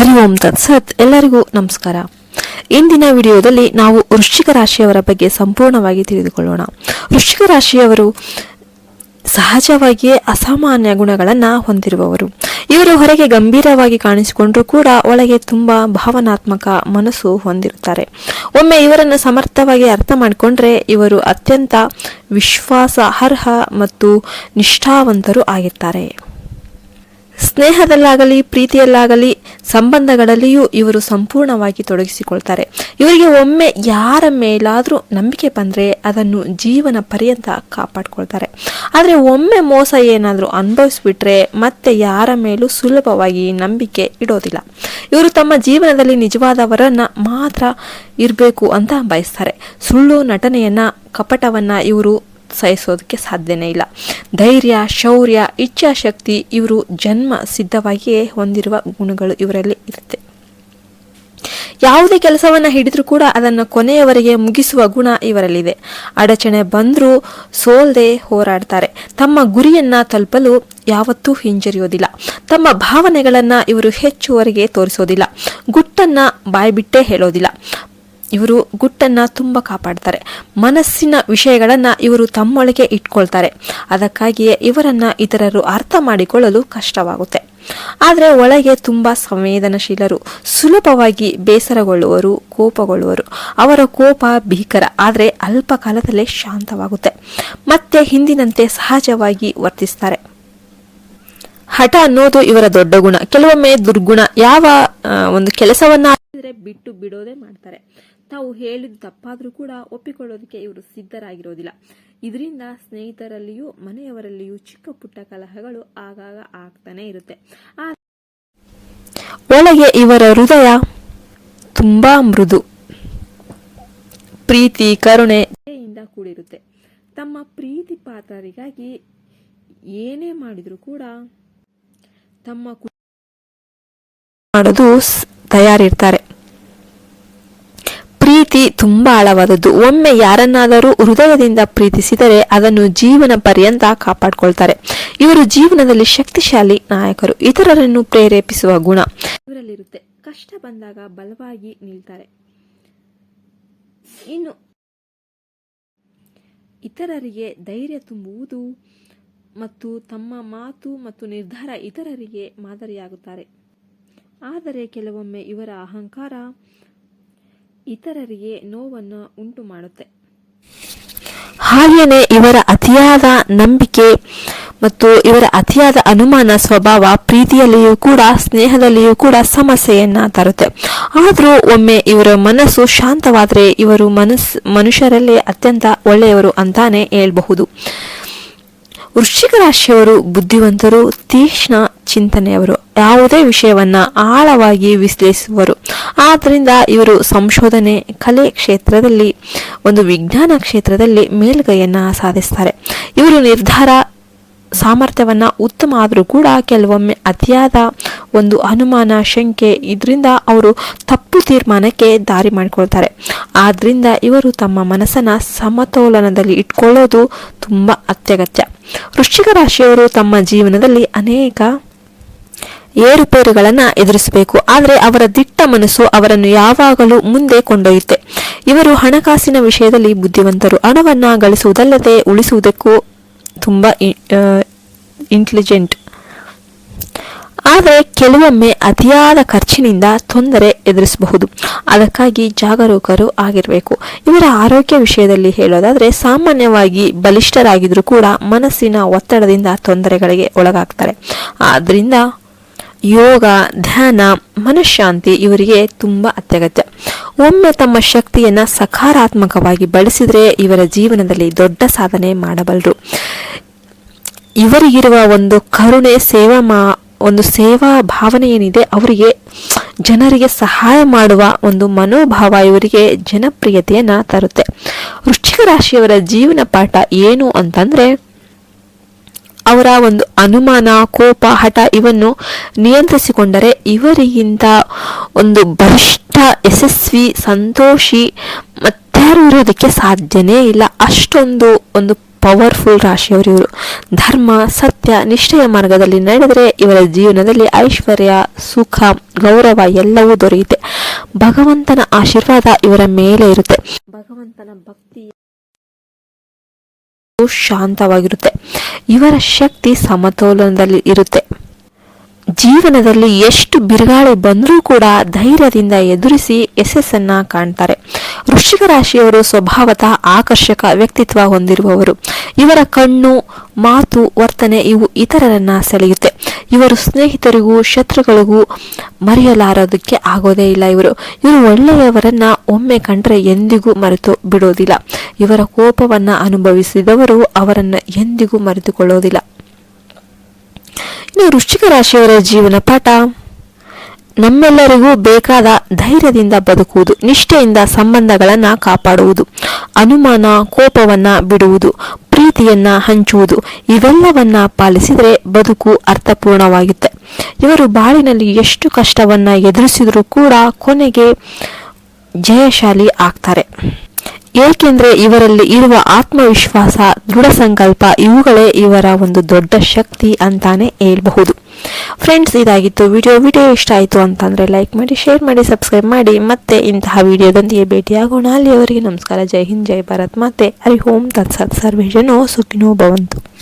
ಹರಿ ಓಂ ತತ್ಸತ್ ಎಲ್ಲರಿಗೂ ನಮಸ್ಕಾರ. ಇಂದಿನ ವಿಡಿಯೋದಲ್ಲಿ ನಾವು ವೃಶ್ಚಿಕ ರಾಶಿಯವರ ಬಗ್ಗೆ ಸಂಪೂರ್ಣವಾಗಿ ತಿಳಿದುಕೊಳ್ಳೋಣ. ವೃಶ್ಚಿಕ ರಾಶಿಯವರು ಸಹಜವಾಗಿಯೇ ಅಸಾಮಾನ್ಯ ಗುಣಗಳನ್ನು ಹೊಂದಿರುವವರು. ಇವರು ಹೊರಗೆ ಗಂಭೀರವಾಗಿ ಕಾಣಿಸಿಕೊಂಡರೂ ಕೂಡ ಒಳಗೆ ತುಂಬ ಭಾವನಾತ್ಮಕ ಮನಸ್ಸು ಹೊಂದಿರುತ್ತಾರೆ. ಒಮ್ಮೆ ಇವರನ್ನು ಸಮರ್ಥವಾಗಿ ಅರ್ಥ ಮಾಡಿಕೊಂಡ್ರೆ ಇವರು ಅತ್ಯಂತ ವಿಶ್ವಾಸಾರ್ಹ ಮತ್ತು ನಿಷ್ಠಾವಂತರು ಆಗಿರ್ತಾರೆ. ಸ್ನೇಹದಲ್ಲಾಗಲಿ, ಪ್ರೀತಿಯಲ್ಲಾಗಲಿ, ಸಂಬಂಧಗಳಲ್ಲಿಯೂ ಇವರು ಸಂಪೂರ್ಣವಾಗಿ ತೊಡಗಿಸಿಕೊಳ್ತಾರೆ. ಇವರಿಗೆ ಒಮ್ಮೆ ಯಾರ ಮೇಲಾದರೂ ನಂಬಿಕೆ ಬಂದರೆ ಅದನ್ನು ಜೀವನ ಪರ್ಯಂತ ಕಾಪಾಡ್ಕೊಳ್ತಾರೆ. ಆದರೆ ಒಮ್ಮೆ ಮೋಸ ಏನಾದರೂ ಅನುಭವಿಸ್ಬಿಟ್ರೆ ಮತ್ತೆ ಯಾರ ಮೇಲೂ ಸುಲಭವಾಗಿ ನಂಬಿಕೆ ಇಡೋದಿಲ್ಲ. ಇವರು ತಮ್ಮ ಜೀವನದಲ್ಲಿ ನಿಜವಾದವರನ್ನು ಮಾತ್ರ ಇರಬೇಕು ಅಂತ ಬಯಸ್ತಾರೆ. ಸುಳ್ಳು ನಟನೆಯನ್ನು, ಕಪಟವನ್ನು ಇವರು ಸಹಿಸೋದಕ್ಕೆ ಸಾಧ್ಯನೇ ಇಲ್ಲ. ಧೈರ್ಯ, ಶೌರ್ಯ, ಇಚ್ಛಾಶಕ್ತಿ ಇವರು ಜನ್ಮ ಸಿದ್ಧವಾಗಿಯೇ ಹೊಂದಿರುವ ಗುಣಗಳು ಇವರಲ್ಲಿ ಇರುತ್ತೆ. ಯಾವುದೇ ಕೆಲಸವನ್ನ ಹಿಡಿದ್ರೂ ಕೂಡ ಅದನ್ನು ಕೊನೆಯವರೆಗೆ ಮುಗಿಸುವ ಗುಣ ಇವರಲ್ಲಿದೆ. ಅಡಚಣೆ ಬಂದರೂ ಸೋಲ್ದೆ ಹೋರಾಡ್ತಾರೆ. ತಮ್ಮ ಗುರಿಯನ್ನ ತಲುಪಲು ಯಾವತ್ತೂ ಹಿಂಜರಿಯೋದಿಲ್ಲ. ತಮ್ಮ ಭಾವನೆಗಳನ್ನ ಇವರು ಹೆಚ್ಚುವರೆಗೆ ತೋರಿಸೋದಿಲ್ಲ. ಗುಟ್ಟನ್ನ ಬಾಯ್ಬಿಟ್ಟೇ ಹೇಳೋದಿಲ್ಲ. ಇವರು ಗುಟ್ಟನ್ನ ತುಂಬ ಕಾಪಾಡ್ತಾರೆ. ಮನಸ್ಸಿನ ವಿಷಯಗಳನ್ನ ಇವರು ತಮ್ಮೊಳಗೆ ಇಟ್ಕೊಳ್ತಾರೆ. ಅದಕ್ಕಾಗಿಯೇ ಇವರನ್ನ ಇತರರು ಅರ್ಥ ಮಾಡಿಕೊಳ್ಳಲು ಕಷ್ಟವಾಗುತ್ತೆ. ಆದರೆ ಒಳಗೆ ತುಂಬಾ ಸಂವೇದನಶೀಲರು, ಸುಲಭವಾಗಿ ಬೇಸರಗೊಳ್ಳುವರು, ಕೋಪಗೊಳ್ಳುವರು. ಅವರ ಕೋಪ ಭೀಕರ, ಆದರೆ ಅಲ್ಪ ಕಾಲದಲ್ಲೇ ಶಾಂತವಾಗುತ್ತೆ. ಮತ್ತೆ ಹಿಂದಿನಂತೆ ಸಹಜವಾಗಿ ವರ್ತಿಸ್ತಾರೆ. ಹಠ ಅನ್ನೋದು ಇವರ ದೊಡ್ಡ ಗುಣ. ಕೆಲವೊಮ್ಮೆ ದುರ್ಗುಣ. ಯಾವ ಒಂದು ಕೆಲಸವನ್ನ ಬಿಟ್ಟು ಬಿಡೋದೇ ಮಾಡ್ತಾರೆ. ತಾವು ಹೇಳಿದ ತಪ್ಪಾದರೂ ಕೂಡ ಒಪ್ಪಿಕೊಳ್ಳೋದಕ್ಕೆ ಇವರು ಸಿದ್ಧರಾಗಿರೋದಿಲ್ಲ. ಇದರಿಂದ ಸ್ನೇಹಿತರಲ್ಲಿಯೂ ಮನೆಯವರಲ್ಲಿಯೂ ಚಿಕ್ಕ ಪುಟ್ಟ ಕಲಹಗಳು ಆಗಾಗ ಆಗ್ತಾನೆ ಇರುತ್ತೆ. ಒಳಗೆ ಇವರ ಹೃದಯ ತುಂಬಾ ಮೃದು. ಪ್ರೀತಿ ಕರುಣೆ ಇಂದ ಕೂಡಿರುತ್ತೆ. ತಮ್ಮ ಪ್ರೀತಿ ಪಾತ್ರರಿಗಾಗಿ ಏನೇ ಮಾಡಿದ್ರು ಕೂಡ ತಮ್ಮ ಮಾಡೋದು ತಯಾರಿರ್ತಾರೆ. ಪ್ರೀತಿ ತುಂಬಾ ಆಳವಾದದ್ದು. ಒಮ್ಮೆ ಯಾರನ್ನಾದರೂ ಹೃದಯದಿಂದ ಪ್ರೀತಿಸಿದರೆ ಅದನ್ನು ಜೀವನ ಪರ್ಯಂತ ಕಾಪಾಡಿಕೊಳ್ತಾರೆ. ಇವರು ಜೀವನದಲ್ಲಿ ಶಕ್ತಿಶಾಲಿ ನಾಯಕರು. ಇತರರನ್ನು ಪ್ರೇರೇಪಿಸುವ ಗುಣ ಇವರಲ್ಲಿರುತ್ತೆ. ಕಷ್ಟ ಬಂದಾಗ ಬಲವಾಗಿ ನಿಲ್ತಾರೆ. ಇನ್ನು ಇತರರಿಗೆ ಧೈರ್ಯ ತುಂಬುವುದು ಮತ್ತು ತಮ್ಮ ಮಾತು ಮತ್ತು ನಿರ್ಧಾರ ಇತರರಿಗೆ ಮಾದರಿಯಾಗುತ್ತಾರೆ. ಆದರೆ ಕೆಲವೊಮ್ಮೆ ಇವರ ಅಹಂಕಾರ ಇತರರಿಗೆ ನೋವನ್ನು ಉಂಟು ಮಾಡುತ್ತೆ ಹಾಗೆಯೇ ಇವರ ಅತಿಯಾದ ನಂಬಿಕೆ ಮತ್ತು ಇವರ ಅತಿಯಾದ ಅನುಮಾನ ಸ್ವಭಾವ ಪ್ರೀತಿಯಲ್ಲಿಯೂ ಕೂಡ ಸ್ನೇಹದಲ್ಲಿಯೂ ಕೂಡ ಸಮಸ್ಯೆಯನ್ನ ತರುತ್ತೆ. ಆದರೂ ಒಮ್ಮೆ ಇವರ ಮನಸ್ಸು ಶಾಂತವಾದರೆ ಇವರು ಮನಸ್ ಮನುಷ್ಯರಲ್ಲೇ ಅತ್ಯಂತ ಒಳ್ಳೆಯವರು ಅಂತಾನೆ ಹೇಳ್ಬಹುದು. ವೃಶ್ಚಿಕ ರಾಶಿಯವರು ಬುದ್ಧಿವಂತರು, ತೀಕ್ಷ್ಣ ಚಿಂತನೆಯವರು. ಯಾವುದೇ ವಿಷಯವನ್ನ ಆಳವಾಗಿ ವಿಶ್ಲೇಷಿಸುವರು. ಆದ್ದರಿಂದ ಇವರು ಸಂಶೋಧನೆ, ಕಲೆ ಕ್ಷೇತ್ರದಲ್ಲಿ, ಒಂದು ವಿಜ್ಞಾನ ಕ್ಷೇತ್ರದಲ್ಲಿ ಮೇಲ್ಗೈಯನ್ನ ಸಾಧಿಸ್ತಾರೆ. ಇವರು ನಿರ್ಧಾರ ಸಾಮರ್ಥ್ಯವನ್ನ ಉತ್ತಮ ಆದರೂ ಕೂಡ ಕೆಲವೊಮ್ಮೆ ಅತಿಯಾದ ಒಂದು ಅನುಮಾನ, ಶಂಕೆ ಇದರಿಂದ ಅವರು ತಪ್ಪು ತೀರ್ಮಾನಕ್ಕೆ ದಾರಿ ಮಾಡಿಕೊಳ್ತಾರೆ. ಆದ್ದರಿಂದ ಇವರು ತಮ್ಮ ಮನಸ್ಸನ್ನು ಸಮತೋಲನದಲ್ಲಿ ಇಟ್ಕೊಳ್ಳೋದು ತುಂಬ ಅತ್ಯಗತ್ಯ. ವೃಶ್ಚಿಕ ರಾಶಿಯವರು ತಮ್ಮ ಜೀವನದಲ್ಲಿ ಅನೇಕ ಏರುಪೇರುಗಳನ್ನು ಎದುರಿಸಬೇಕು. ಆದರೆ ಅವರ ದಿಟ್ಟ ಮನಸ್ಸು ಅವರನ್ನು ಯಾವಾಗಲೂ ಮುಂದೆ ಕೊಂಡೊಯ್ಯುತ್ತೆ. ಇವರು ಹಣಕಾಸಿನ ವಿಷಯದಲ್ಲಿ ಬುದ್ಧಿವಂತರು. ಹಣವನ್ನ ಗಳಿಸುವುದಲ್ಲದೆ ಉಳಿಸುವುದಕ್ಕೂ ತುಂಬಾ ಇಂಟೆಲಿಜೆಂಟ್ ಆದರೆ ಕೆಲವೊಮ್ಮೆ ಅತಿಯಾದ ಖರ್ಚಿನಿಂದ ತೊಂದರೆ ಎದುರಿಸಬಹುದು. ಅದಕ್ಕಾಗಿ ಜಾಗರೂಕರು ಆಗಿರಬೇಕು. ಇವರ ಆರೋಗ್ಯ ವಿಷಯದಲ್ಲಿ ಹೇಳೋದಾದರೆ ಸಾಮಾನ್ಯವಾಗಿ ಬಲಿಷ್ಠರಾಗಿದ್ದರೂ ಕೂಡ ಮನಸ್ಸಿನ ಒತ್ತಡದಿಂದ ತೊಂದರೆಗಳಿಗೆ ಒಳಗಾಗ್ತಾರೆ. ಆದ್ದರಿಂದ ಯೋಗ, ಧ್ಯಾನ, ಮನಃಶಾಂತಿ ಇವರಿಗೆ ತುಂಬಾ ಅತ್ಯಗತ್ಯ. ಒಮ್ಮೆ ತಮ್ಮ ಶಕ್ತಿಯನ್ನ ಸಕಾರಾತ್ಮಕವಾಗಿ ಬಳಸಿದ್ರೆ ಇವರ ಜೀವನದಲ್ಲಿ ದೊಡ್ಡ ಸಾಧನೆ ಮಾಡಬಲ್ಲರು ಇವರಿಗಿರುವ ಒಂದು ಕರುಣೆ, ಸೇವಾ ಮಾ, ಒಂದು ಸೇವಾ ಭಾವನೆ ಏನಿದೆ ಅವರಿಗೆ ಜನರಿಗೆ ಸಹಾಯ ಮಾಡುವ ಒಂದು ಮನೋಭಾವ ಇವರಿಗೆ ಜನಪ್ರಿಯತೆಯನ್ನು ತರುತ್ತೆ. ವೃಶ್ಚಿಕ ರಾಶಿಯವರ ಜೀವನ ಪಾಠ ಏನು ಅಂತಂದರೆ, ಅವರ ಒಂದು ಅನುಮಾನ, ಕೋಪ, ಹಠ ಇವನ್ನು ನಿಯಂತ್ರಿಸಿಕೊಂಡರೆ ಇವರಿಗಿಂತ ಒಂದು ಬಲಿಷ್ಠ, ಯಶಸ್ವಿ, ಸಂತೋಷಿ ಮತ್ತಾರು ಇರೋದಕ್ಕೆ ಸಾಧ್ಯನೇ ಇಲ್ಲ. ಅಷ್ಟೊಂದು ಒಂದು ಪವರ್ಫುಲ್ ರಾಶಿಯವರು ಇವರು. ಧರ್ಮ, ಸತ್ಯ, ನಿಷ್ಠೆಯ ಮಾರ್ಗದಲ್ಲಿ ನಡೆದರೆ ಇವರ ಜೀವನದಲ್ಲಿ ಐಶ್ವರ್ಯ, ಸುಖ, ಗೌರವ ಎಲ್ಲವೂ ದೊರೆಯುತ್ತೆ. ಭಗವಂತನ ಆಶೀರ್ವಾದ ಇವರ ಮೇಲೆ ಇರುತ್ತೆ. ಭಗವಂತನ ಭಕ್ತಿ ಶಾಂತವಾಗಿರುತ್ತೆ. ಇವರ ಶಕ್ತಿ ಸಮತೋಲನದಲ್ಲಿ ಇರುತ್ತೆ. ಜೀವನದಲ್ಲಿ ಎಷ್ಟು ಬಿರುಗಾಳಿ ಬಂದರೂ ಕೂಡ ಧೈರ್ಯದಿಂದ ಎದುರಿಸಿ ಯಶಸ್ಸನ್ನ ಕಾಣ್ತಾರೆ. ವೃಶ್ಚಿಕ ರಾಶಿಯವರು ಸ್ವಭಾವತಃ ಆಕರ್ಷಕ ವ್ಯಕ್ತಿತ್ವ ಹೊಂದಿರುವವರು. ಇವರ ಕಣ್ಣು, ಮಾತು, ವರ್ತನೆ ಇವು ಇತರರನ್ನ ಸೆಳೆಯುತ್ತೆ. ಇವರು ಸ್ನೇಹಿತರಿಗೂ, ಶತ್ರುಗಳಿಗೂ ಮರೆಯಲಾರೋದಕ್ಕೆ ಆಗೋದೇ ಇಲ್ಲ ಇವರು. ಇವರು ಒಳ್ಳೆಯವರನ್ನ ಒಮ್ಮೆ ಕಂಡ್ರೆ ಎಂದಿಗೂ ಮರೆತು ಬಿಡೋದಿಲ್ಲ. ಇವರ ಕೋಪವನ್ನ ಅನುಭವಿಸಿದವರು ಅವರನ್ನು ಎಂದಿಗೂ ಮರೆತುಕೊಳ್ಳೋದಿಲ್ಲ. ಇನ್ನು ವೃಶ್ಚಿಕ ರಾಶಿಯವರ ಜೀವನ ಪಾಠ. ನಮ್ಮೆಲ್ಲರಿಗೂ ಬೇಕಾದ ಧೈರ್ಯದಿಂದ ಬದುಕುವುದು, ನಿಷ್ಠೆಯಿಂದ ಸಂಬಂಧಗಳನ್ನು ಕಾಪಾಡುವುದು, ಅನುಮಾನ, ಕೋಪವನ್ನು ಬಿಡುವುದು, ಪ್ರೀತಿಯನ್ನ ಹಂಚುವುದು, ಇವೆಲ್ಲವನ್ನ ಪಾಲಿಸಿದರೆ ಬದುಕು ಅರ್ಥಪೂರ್ಣವಾಗುತ್ತೆ. ಇವರು ಬಾಳಿನಲ್ಲಿ ಎಷ್ಟು ಕಷ್ಟವನ್ನ ಎದುರಿಸಿದರೂ ಕೂಡ ಕೊನೆಗೆ ಜಯಶಾಲಿ ಆಗ್ತಾರೆ. ಏಕೆಂದ್ರೆ ಇವರಲ್ಲಿ ಇರುವ ಆತ್ಮವಿಶ್ವಾಸ ದೃಢ ಸಂಕಲ್ಪ ಇವುಗಳೇ ಇವರ ಒಂದು ದೊಡ್ಡ ಶಕ್ತಿ ಅಂತಾನೆ ಹೇಳ್ಬಹುದು. ಫ್ರೆಂಡ್ಸ್ ಇದಾಗಿತ್ತು ವಿಡಿಯೋ. ವಿಡಿಯೋ ಇಷ್ಟ ಆಯಿತು ಅಂತಂದ್ರೆ ಲೈಕ್ ಮಾಡಿ ಶೇರ್ ಮಾಡಿ ಸಬ್ಸ್ಕ್ರೈಬ್ ಮಾಡಿ. ಮತ್ತೆ ಇಂತಹ ವಿಡಿಯೋದೊಂದಿಗೆ ಭೇಟಿಯಾಗೋಣ. ಅಲ್ಲಿಯವರಿಗೆ ನಮಸ್ಕಾರ. ಜೈ ಹಿಂದ್, ಜೈ ಭಾರತ್. ಮತ್ತೆ ಹರಿ ಓಂ, ತತ್ಸತ್ ಸರ್ವೇಜನೋ ಸುಖಿನೋ ಭವಂತು.